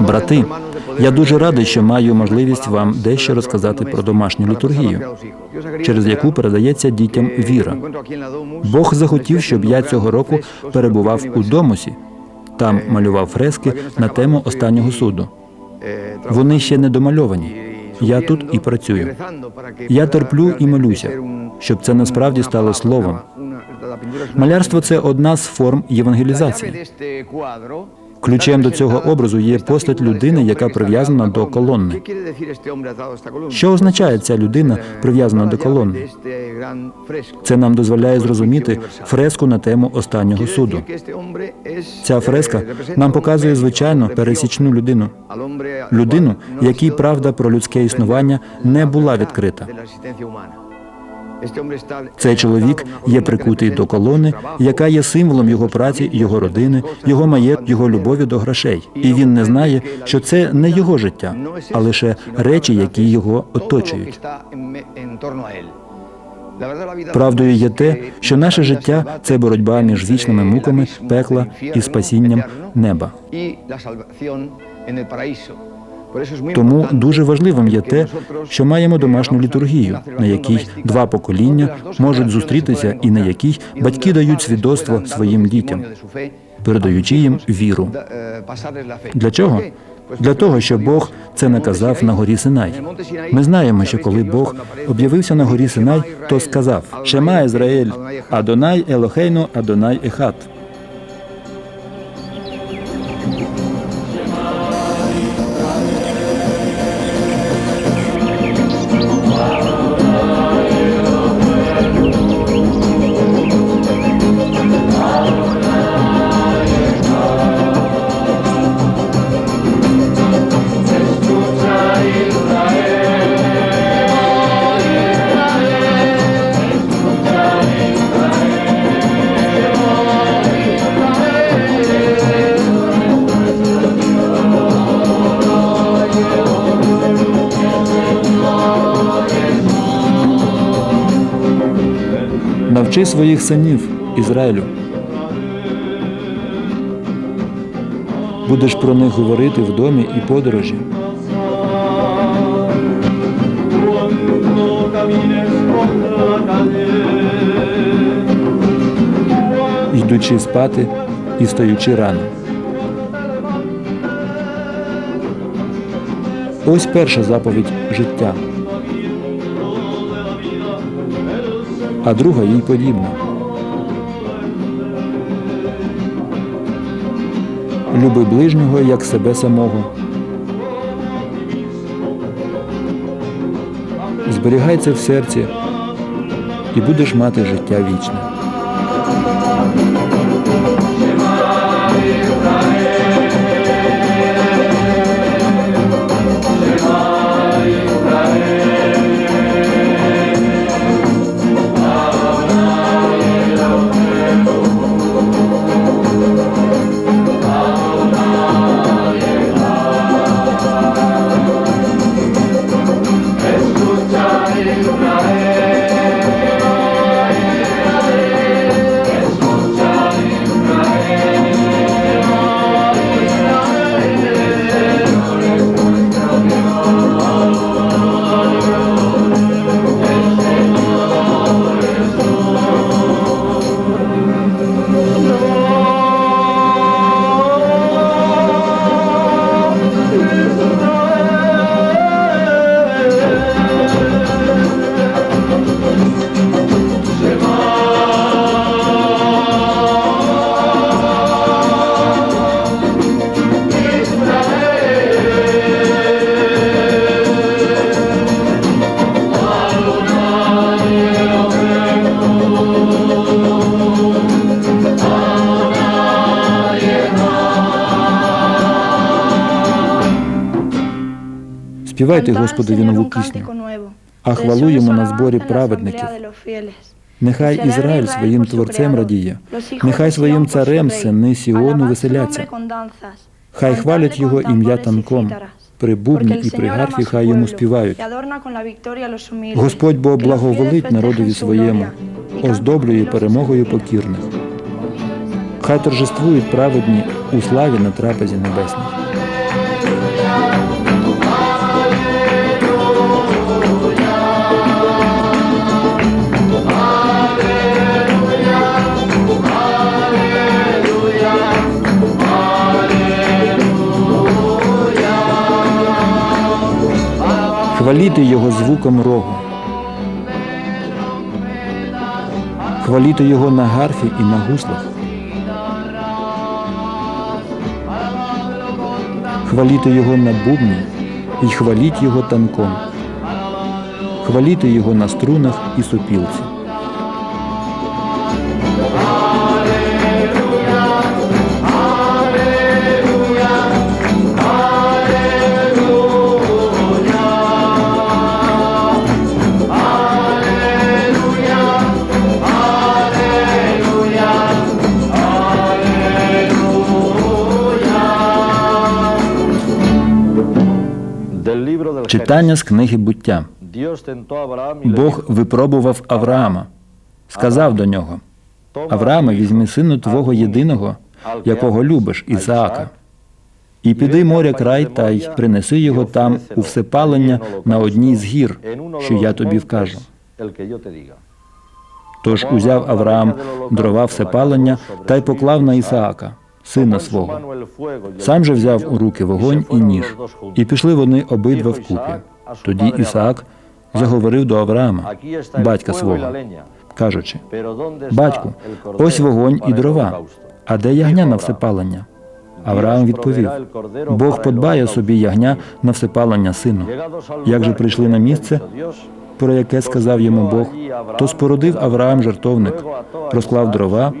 брати, я дуже радий, що маю можливість вам дещо розказати про домашню літургію, через яку передається дітям віра. Бог захотів, щоб я цього року перебував у домусі. Там малював фрески на тему останнього суду. Вони ще не домальовані. Я тут і працюю. Я терплю і молюся, щоб це насправді стало словом. Малярство це одна з форм євангелізації. Ключем до цього образу є постать людини, яка прив'язана до колонни. Що означає ця людина, прив'язана до колонни? Це нам дозволяє зрозуміти фреску на тему останнього суду. Ця фреска нам показує звичайно пересічну людину, людину, якій правда про людське існування не була відкрита. Цей чоловік є прикутий до колони, яка є символом його праці, його родини, його маєт, його любові до грошей. І він не знає, що це не його життя, а лише речі, які його оточують. Правдою є те, що наше життя це боротьба між вічними муками, пекла і спасінням неба. Тому дуже важливим є те, що маємо домашню літургію, на якій два покоління можуть зустрітися, і на якій батьки дають свідоцтво своїм дітям, передаючи їм віру. Для чого? Для того, що Бог це наказав на горі Синай. Ми знаємо, що коли Бог об'явився на горі Синай, то сказав: Шема Ізраїль, Адонай Елохейну, Адонай Ехат. Навчи своїх синів, Ізраїлю. Будеш про них говорити в домі і подорожі. Йдучи спати і встаючи рано. Ось перша заповідь життя. А друга їй подібна. Люби ближнього як себе самого. Зберігай це в серці і будеш мати життя вічне. Співайте Господові нову пісню, а хвалу йому на зборі праведників. Нехай Ізраїль своїм творцем радіє, нехай своїм царем сини Сіону веселяться. Хай хвалять його ім'я танком, при бубні і при гарфі хай йому співають. Господь бо благоволить народові своєму, оздоблює перемогою покірних. Хай торжествують праведні у славі на трапезі небесній. Хваліти його звуком рогу. Хваліти його на гарфі і на гуслах. Хваліти його на бубні і хваліть його танком. Хваліти його на струнах і сопілці. Читання з книги буття. Бог випробував Авраама, сказав до нього: Аврааме, візьми сину твого єдиного, якого любиш, Ісаака, і піди моря край та й принеси його там у всепалення на одній з гір, що я тобі вкажу. Тож узяв Авраам дрова всепалення та й поклав на Ісаака, сина свого. Сам же взяв у руки вогонь і ніж, і пішли вони обидва вкупі. Тоді Ісаак заговорив до Авраама, батька свого, кажучи: pero ¿dónde está Батьку, ось вогонь і дрова, а де ягня на всепалення? Авраам відповів: Бог подбає собі ягня на всепалення сину. Як же прийшли на місце, про яке сказав йому Бог, то спорудив Авраам жертовник, розклав дрова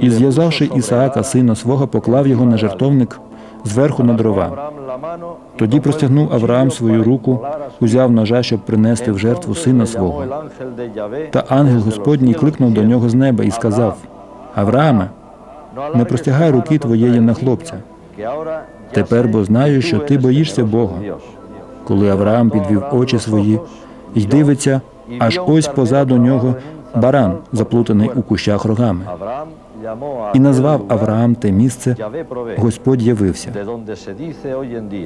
і, зв'язавши Ісаака, сина свого, поклав його на жертовник зверху на дрова. Тоді простягнув Авраам свою руку, узяв ножа, щоб принести в жертву сина свого. Та ангел Господній кликнув до нього з неба і сказав: Аврааме, не простягай руки твоєї на хлопця. Тепер бо знаю, що ти боїшся Бога. Коли Авраам підвів очі свої і дивиться, аж ось позаду нього баран, заплутаний у кущах рогами. І назвав Авраам те місце Господь явився.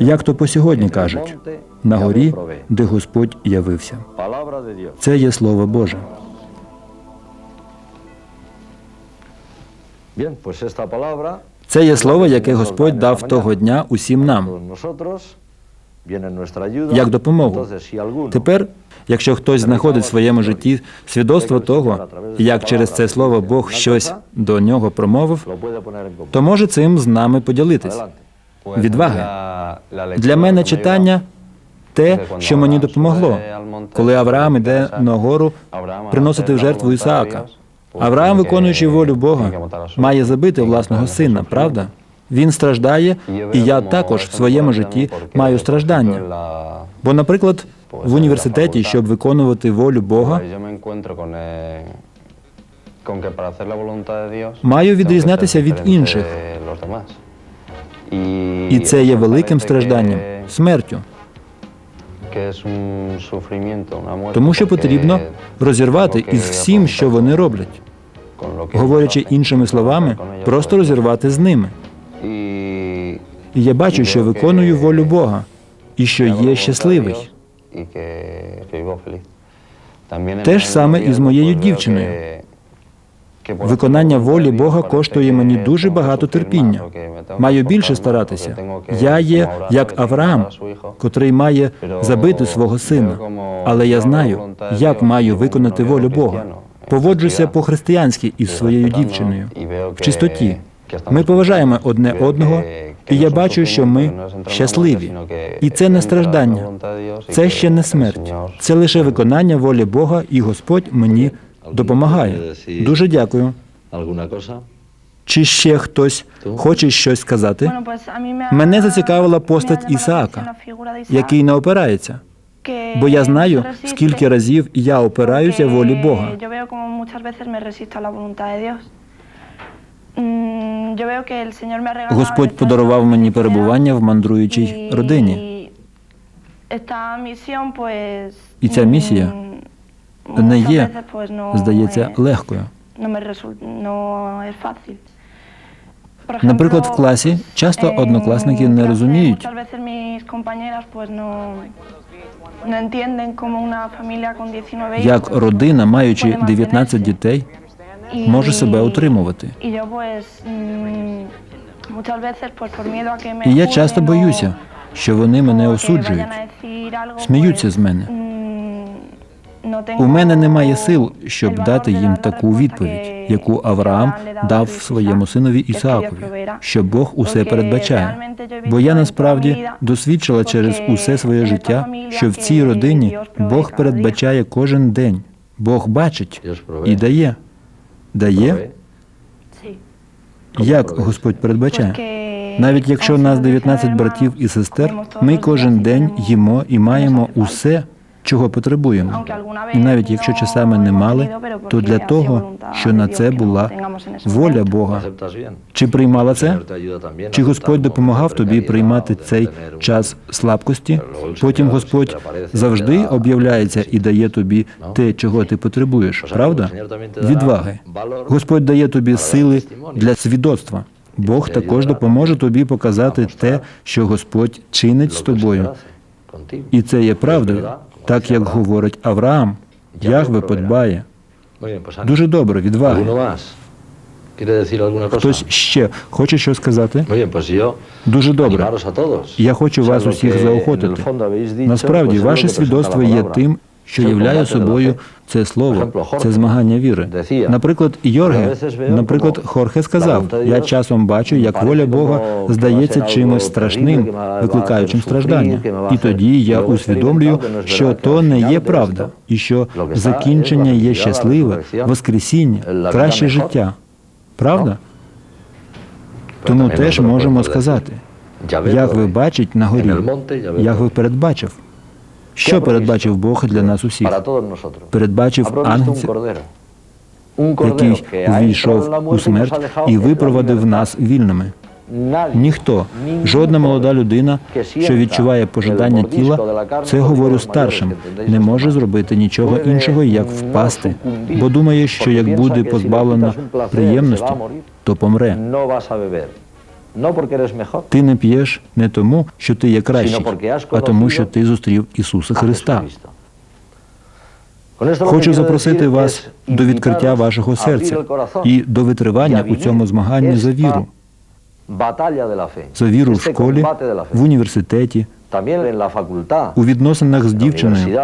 Як то по сьогодні кажуть, на горі, де Господь явився. Це є слово Боже. Це є слово, яке Господь дав того дня усім нам. Як допомогу. Тепер, якщо хтось знаходить в своєму житті свідоцтво того, як через це слово Бог щось до нього промовив, то може цим з нами поділитись. Відваги. Для мене читання те, що мені допомогло, коли Авраам іде на гору приносити в жертву Ісаака. Авраам, виконуючи волю Бога, має забити власного сина, правда? Він страждає, і я також в своєму житті маю страждання. Бо, наприклад, в університеті, щоб виконувати волю Бога, маю відрізнятися від інших. і це є великим стражданням, смертю. Тому що потрібно розірвати із всім, що вони роблять. Говорячи іншими словами, просто розірвати з ними. І я бачу, що виконую волю Бога і що є щасливий. Те ж саме і з моєю дівчиною. Виконання волі Бога коштує мені дуже багато терпіння. Маю більше старатися. Я є як Авраам, котрий має забити свого сина. Але я знаю, як маю виконати волю Бога. Поводжуся по-християнськи із своєю дівчиною в чистоті. Ми поважаємо одне одного, і я бачу, що ми щасливі. І це не страждання, це ще не смерть. Це лише виконання волі Бога, і Господь мені допомагає. Дуже дякую. Чи ще хтось хоче щось сказати? Мене зацікавила постать Ісаака, який не опирається. Бо я знаю, скільки разів я опираюся волі Бога. Господь подарував мені перебування в мандруючій родині. І ця місія Не є, здається, легкою. Наприклад, в класі часто однокласники не розуміють, Як родина, маючи 19 дітей, може себе утримувати. І І я часто боюся, що вони мене осуджують. сміються з мене. У мене немає сил, щоб дати їм таку відповідь, яку Авраам дав своєму синові Ісаакові, що Бог усе передбачає. Бо я насправді досвідчила через усе своє життя, що в цій родині Бог передбачає кожен день. Бог бачить і дає. Дає, як Господь передбачає. Навіть якщо нас 19 братів і сестер, ми кожен день їмо і маємо усе, чого потребуємо. І навіть якщо часами не мали, то для того, що на це була воля Бога. Чи приймала це? Чи Господь допомагав тобі приймати цей час слабкості? Потім Господь завжди об'являється і дає тобі те, чого ти потребуєш, правда? Відваги. Господь дає тобі сили для свідоцтва. Бог також допоможе тобі показати те, що Господь чинить з тобою. І це є правдою, так як говорить Авраам. Яхве подбає. Дуже добре, ¿Alguno відваги. más? ¿Quiere decir alguna cosa? Хтось ще хоче що сказати? Дуже добре. Я хочу вас усіх заохотити. Насправді, ваше свідоцтво є тим, що являє собою це слово, це змагання віри. Наприклад, Йорге, "A veces veo наприклад, Хорхе сказав, я часом бачу, як воля Бога здається чимось страшним, викликаючим страждання. І тоді я усвідомлюю, що то не є правда, і що закінчення є щасливе, воскресіння, краще життя. Правда? Тому теж можемо сказати, "Ya ves, Яхве Lord, бачить на горі, Яхве Lord". передбачив. Що передбачив Бог для нас усіх? Передбачив ангельця, який увійшов у смерть і випровадив нас вільними. Ніхто, жодна молода людина, що відчуває пожадання тіла, це говорю старшим, не може зробити нічого іншого, як впасти, бо думає, що як буде позбавлена приємності, то помре. Ти не п'єш не тому, що ти є кращий, а тому, що ти зустрів Ісуса Христа. Хочу запросити вас до відкриття вашого серця і до витривання у цьому змаганні за віру, за віру в школі, в університеті, у відносинах з дівчиною,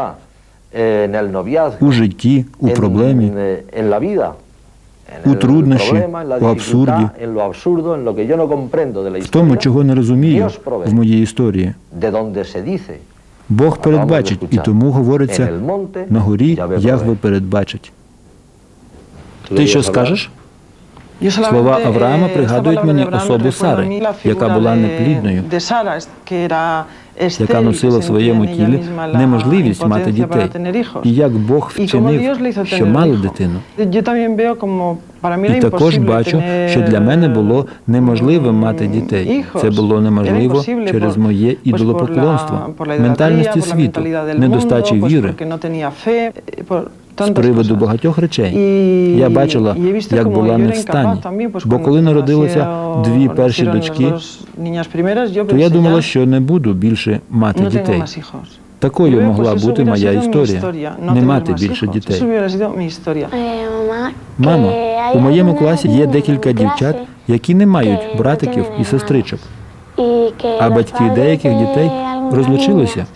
у житті, у проблемі, у труднощі, у абсурді, в тому, чого не розумію в моїй історії. Бог передбачить, і тому говориться на горі Ягве передбачить. Ти що скажеш? Слова Авраама пригадують мені особу Сари, яка була неплідною, яка носила в своєму тілі неможливість мати дітей. І як Бог вчинив, що мали дитину. І також бачу, що для мене було неможливим мати дітей. Це було неможливо через моє ідолопоклонство, ментальності світу, недостачі віри, З приводу багатьох речей я бачила, як була не в стані. Бо коли народилися дві перші дочки, то я думала, що не буду більше мати дітей. Такою могла бути моя історія не мати більше дітей. Мамо, у моєму класі є декілька дівчат, які не мають братиків і сестричок. а батьки деяких дітей розлучилися.